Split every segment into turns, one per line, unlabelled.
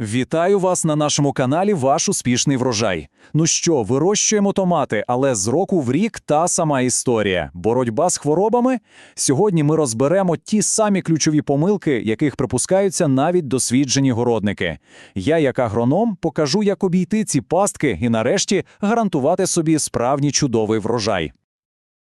Вітаю вас на нашому каналі Ваш успішний врожай. Ну що, вирощуємо томати, але з року в рік та сама історія. Боротьба з хворобами. Сьогодні ми розберемо ті самі ключові помилки, яких припускаються навіть досвідчені городники. Я, як агроном, покажу, як обійти ці пастки і, нарешті, гарантувати собі справді чудовий врожай.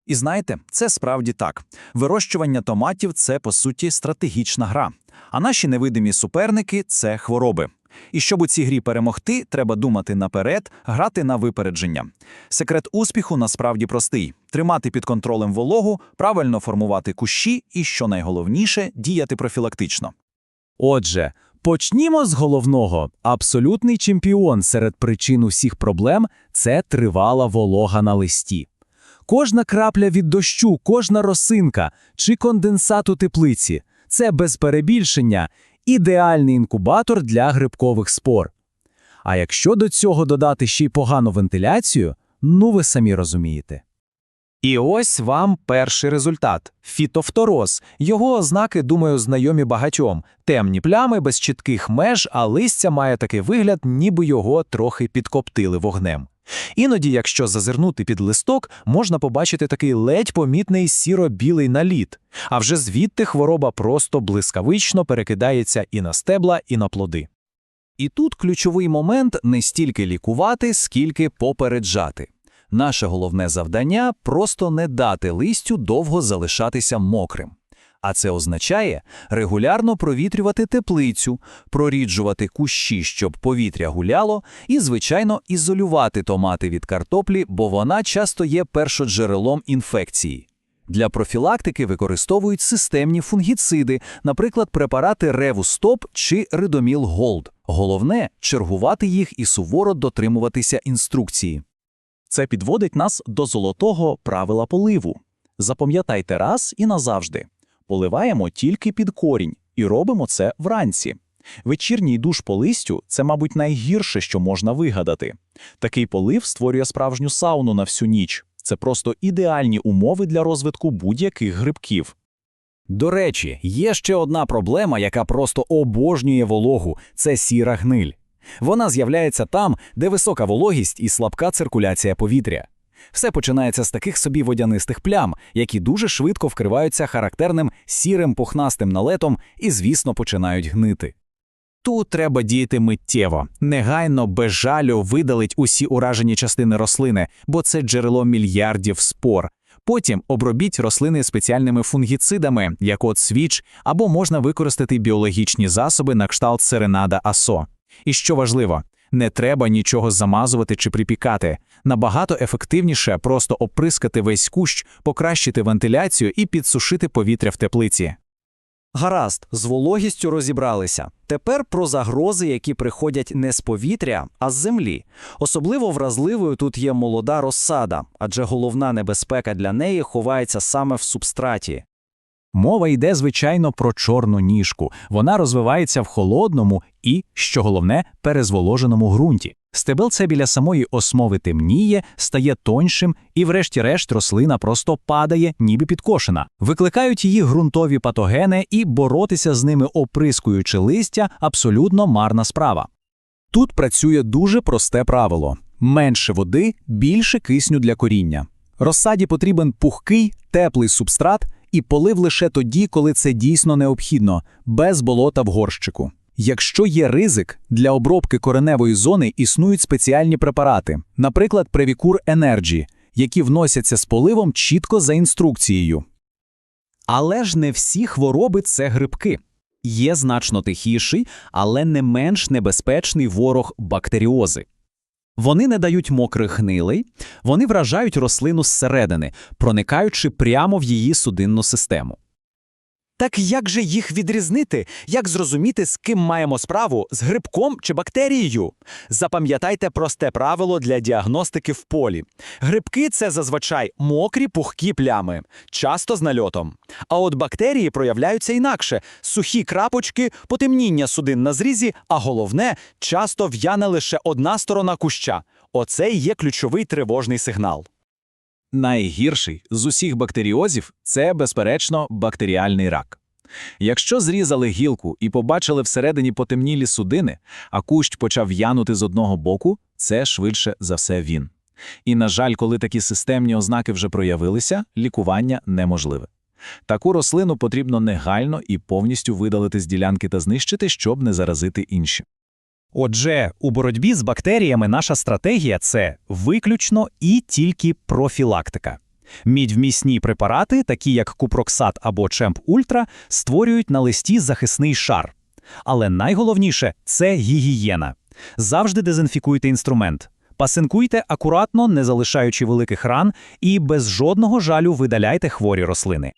І знаєте, це справді так. Вирощування томатів це по суті стратегічна гра. А наші невидимі суперники це хвороби. І щоб у цій грі перемогти, треба думати наперед, грати на випередження. Секрет успіху насправді простий: тримати під контролем вологу, правильно формувати кущі і, що найголовніше, діяти профілактично.
Отже, почнімо з головного. Абсолютний чемпіон серед причин усіх проблем це тривала волога на листі. Кожна крапля від дощу, кожна росинка чи конденсат у теплиці це без перебільшення ідеальний інкубатор для грибкових спор. А якщо до цього додати ще й погану вентиляцію, ну ви самі розумієте.
І ось вам перший результат фітофтороз. Його ознаки, думаю, знайомі багатьом. Темні плями без чітких меж, а листя має такий вигляд, ніби його трохи підкоптили вогнем. Іноді, якщо зазирнути під листок, можна побачити такий ледь помітний сіро-білий наліт. А вже звідти хвороба просто блискавично перекидається і на стебла, і на плоди.
І тут ключовий момент не стільки лікувати, скільки попереджати. Наше головне завдання просто не дати листю довго залишатися мокрим. А це означає регулярно провітрювати теплицю, проріджувати кущі, щоб повітря гуляло, і, звичайно, ізолювати томати від картоплі, бо вона часто є першоджерелом інфекції. Для профілактики використовують системні фунгіциди, наприклад, препарати Ревустоп чи Ридоміл Голд. Головне чергувати їх і суворо дотримуватися інструкції.
Це підводить нас до золотого правила поливу. Запам'ятайте раз і назавжди. Поливаємо тільки під корінь і робимо це вранці. Вечірній душ по листю це, мабуть, найгірше, що можна вигадати. Такий полив створює справжню сауну на всю ніч. Це просто ідеальні умови для розвитку будь-яких грибків.
До речі, є ще одна проблема, яка просто обожнює вологу це сіра гниль. Вона з'являється там, де висока вологість і слабка циркуляція повітря. Все починається з таких собі водянистих плям, які дуже швидко вкриваються характерним сірим пухнастим налетом і, звісно, починають гнити. Тут треба діяти миттєво, негайно, без жалю видалить усі уражені частини рослини, бо це джерело мільярдів спор. Потім обробіть рослини спеціальними фунгіцидами, як от свіч, або можна використати біологічні засоби на кшталт серенада асо. І що важливо, не треба нічого замазувати чи припікати. Набагато ефективніше просто оприскати весь кущ, покращити вентиляцію і підсушити повітря в теплиці.
Гаразд, з вологістю розібралися. Тепер про загрози, які приходять не з повітря, а з землі. Особливо вразливою тут є молода розсада, адже головна небезпека для неї ховається саме в субстраті.
Мова йде, звичайно, про чорну ніжку. Вона розвивається в холодному і, що головне, перезволоженому ґрунті. Стебел це біля самої осмови темніє, стає тоньшим, і, врешті-решт, рослина просто падає, ніби підкошена. Викликають її ґрунтові патогени, і боротися з ними, оприскуючи листя, абсолютно марна справа. Тут працює дуже просте правило: менше води, більше кисню для коріння. Розсаді потрібен пухкий, теплий субстрат і полив лише тоді, коли це дійсно необхідно, без болота в горщику. Якщо є ризик, для обробки кореневої зони існують спеціальні препарати, наприклад, Previcur Energy, які вносяться з поливом чітко за інструкцією. Але ж не всі хвороби це грибки. Є значно тихіший, але не менш небезпечний ворог бактеріози. Вони не дають мокрих гнилей, вони вражають рослину зсередини, проникаючи прямо в її судинну систему.
Так як же їх відрізнити? Як зрозуміти, з ким маємо справу з грибком чи бактерією? Запам'ятайте просте правило для діагностики в полі. Грибки це зазвичай мокрі пухкі плями, часто з нальотом. А от бактерії проявляються інакше: сухі крапочки, потемніння судин на зрізі, а головне, часто в'яне лише одна сторона куща. Оце і є ключовий тривожний сигнал.
Найгірший з усіх бактеріозів це, безперечно, бактеріальний рак.
Якщо зрізали гілку і побачили всередині потемнілі судини, а кущ почав в'янути з одного боку, це швидше за все він. І, на жаль, коли такі системні ознаки вже проявилися, лікування неможливе. Таку рослину потрібно негайно і повністю видалити з ділянки та знищити, щоб не заразити інші.
Отже, у боротьбі з бактеріями наша стратегія це виключно і тільки профілактика. Мідьвмісні препарати, такі як купроксат або Чемп Ультра, створюють на листі захисний шар. Але найголовніше це гігієна. Завжди дезінфікуйте інструмент. Пасинкуйте акуратно, не залишаючи великих ран, і без жодного жалю видаляйте хворі рослини.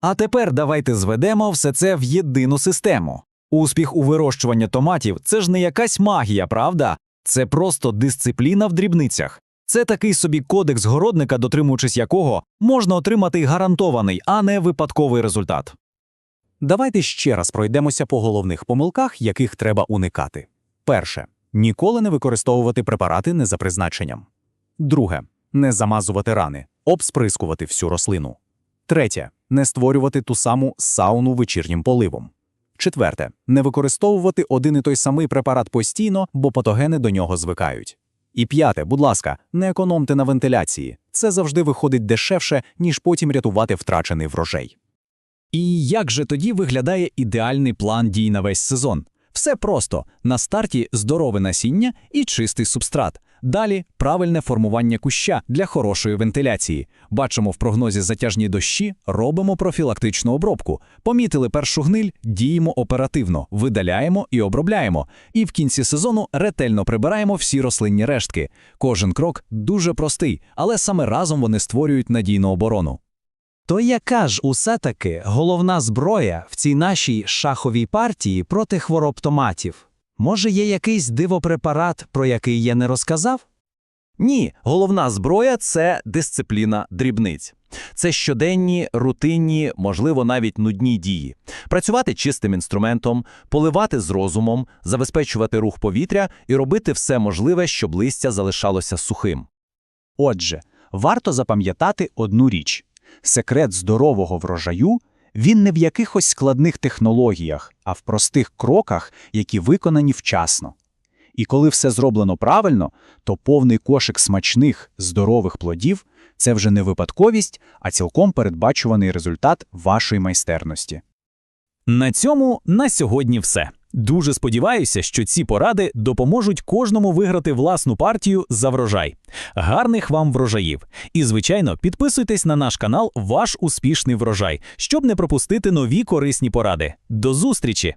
А тепер давайте зведемо все це в єдину систему. Успіх у вирощуванні томатів це ж не якась магія, правда? Це просто дисципліна в дрібницях. Це такий собі кодекс городника, дотримуючись якого можна отримати гарантований, а не випадковий результат. Давайте ще раз пройдемося по головних помилках, яких треба уникати. Перше. Ніколи не використовувати препарати не за призначенням. Друге. Не замазувати рани, обсприскувати всю рослину. Третє. Не створювати ту саму сауну вечірнім поливом. Четверте. Не використовувати один і той самий препарат постійно, бо патогени до нього звикають. І п'яте, будь ласка, не економте на вентиляції. Це завжди виходить дешевше, ніж потім рятувати втрачений врожай.
І як же тоді виглядає ідеальний план дій на весь сезон? Все просто: на старті здорове насіння і чистий субстрат. Далі правильне формування куща для хорошої вентиляції. Бачимо в прогнозі затяжні дощі, робимо профілактичну обробку. Помітили першу гниль, діємо оперативно, видаляємо і обробляємо. І в кінці сезону ретельно прибираємо всі рослинні рештки. Кожен крок дуже простий, але саме разом вони створюють надійну оборону.
То яка ж усе таки головна зброя в цій нашій шаховій партії проти хвороб томатів? Може, є якийсь дивопрепарат, про який я не розказав?
Ні, головна зброя це дисципліна дрібниць. Це щоденні, рутинні, можливо, навіть нудні дії. Працювати чистим інструментом, поливати з розумом, забезпечувати рух повітря і робити все можливе, щоб листя залишалося сухим.
Отже, варто запам'ятати одну річ: секрет здорового врожаю він не в якихось складних технологіях, а в простих кроках, які виконані вчасно. І коли все зроблено правильно, то повний кошик смачних, здорових плодів це вже не випадковість, а цілком передбачуваний результат вашої майстерності. На цьому на сьогодні все. Дуже сподіваюся, що ці поради допоможуть кожному виграти власну партію за врожай. Гарних вам врожаїв! І, звичайно, підписуйтесь на наш канал Ваш успішний врожай, щоб не пропустити нові корисні поради. До зустрічі!